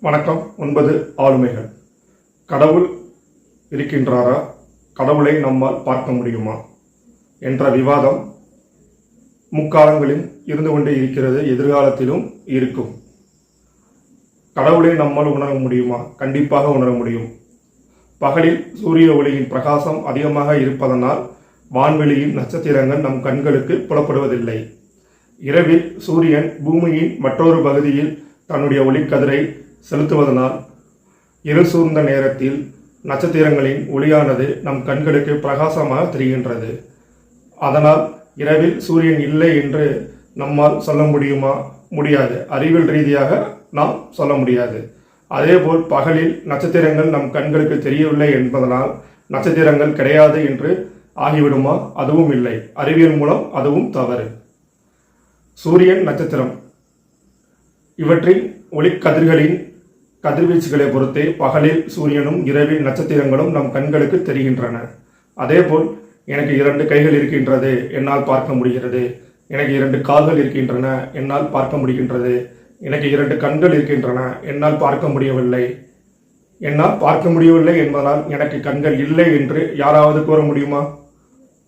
வணக்கம். ஒன்பது ஆளுமைகள். கடவுள் இருக்கின்றாரா? கடவுளை நம்மால் பார்க்க முடியுமா? என்ற விவாதம் முக்காலங்களில் இருந்து கொண்டே இருக்கிறது எதிர்காலத்திலும் இருக்கும். கடவுளை நம்மால் உணர முடியுமா? கண்டிப்பாக உணர முடியும். பகலில் சூரிய ஒளியின் பிரகாசம் அதிகமாக இருப்பதனால் வான்வெளியின் நட்சத்திரங்கள் நம் கண்களுக்கு புலப்படுவதில்லை. இரவில் சூரியன் பூமியின் மற்றொரு பகுதியில் தன்னுடைய ஒளிக்கதிரை செலுத்துவதனால் இரு சூழ்ந்த நேரத்தில் நட்சத்திரங்களின் ஒளியானது நம் கண்களுக்கு பிரகாசமாக தெரிகின்றது. அதனால் இரவில் சூரியன் இல்லை என்று நம்மால் சொல்ல முடியுமா? முடியாது. அறிவியல் ரீதியாக நாம் சொல்ல முடியாது. அதேபோல் பகலில் நட்சத்திரங்கள் நம் கண்களுக்கு தெரியவில்லை என்பதனால் நட்சத்திரங்கள் கிடையாது என்று ஆகிவிடுமா? அதுவும் இல்லை. அறிவியல் மூலம் அதுவும் தவறு. சூரியன் நட்சத்திரம். இவற்றின் ஒளிக்கதிர்களின் கதிர்வீச்சுகளை பொறுத்தே பகலில் சூரியனும் இரவில் நட்சத்திரங்களும் நம் கண்களுக்கு தெரிகின்றன. அதேபோல் எனக்கு இரண்டு கைகள் இருக்கின்றது என்னால் பார்க்க முடிகிறது. எனக்கு இரண்டு கால்கள் இருக்கின்றன என்னால் பார்க்க முடிகின்றது. எனக்கு இரண்டு கண்கள் இருக்கின்றன என்னால் பார்க்க முடியவில்லை. என்னால் பார்க்க முடியவில்லை என்பதனால் எனக்கு கண்கள் இல்லை என்று யாராவது கூற முடியுமா?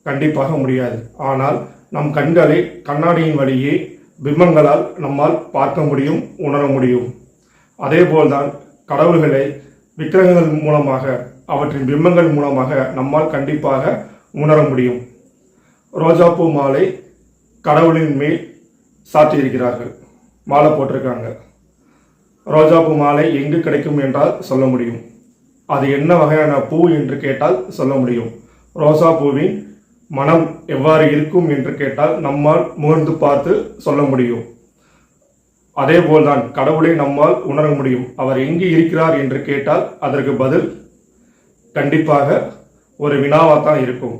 கண்டிப்பாக முடியாது. ஆனால் நம் கண்களை கண்ணாடியின் வழியே பிம்பங்களால் நம்மால் பார்க்க முடியும் உணர முடியும். அதேபோல்தான் கடவுள்களை விக்கிரகங்கள் மூலமாக அவற்றின் பிம்பங்கள் மூலமாக நம்மால் கண்டிப்பாக உணர முடியும். ரோஜாப்பூ மாலை கடவுளின் மேல் சாத்தியிருக்கிறார்கள். மாலை போட்டிருக்காங்க. ரோஜாப்பூ மாலை எங்கு கிடைக்கும் என்றால் சொல்ல முடியும். அது என்ன வகையான பூ என்று கேட்டால் சொல்ல முடியும். ரோசா பூவின் மனம் எவ்வாறு இருக்கும் என்று கேட்டால் நம்மால் முகர்ந்து பார்த்து சொல்ல முடியும். அதேபோல்தான் கடவுளை நம்மால் உணர முடியும். அவர் எங்கு இருக்கிறார் என்று கேட்டால் அதற்கு பதில் கண்டிப்பாக ஒரு வினாவாகத்தான் இருக்கும்.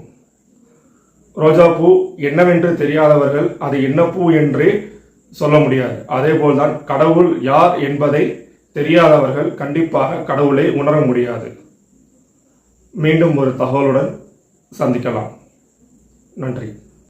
ரோஜா பூ என்னவென்று தெரியாதவர்கள் அது என்ன பூ என்றே சொல்ல முடியாது. அதேபோல்தான் கடவுள் யார் என்பதை தெரியாதவர்கள் கண்டிப்பாக கடவுளை உணர முடியாது. மீண்டும் ஒரு தகவலுடன் சந்திக்கலாம். நன்றி.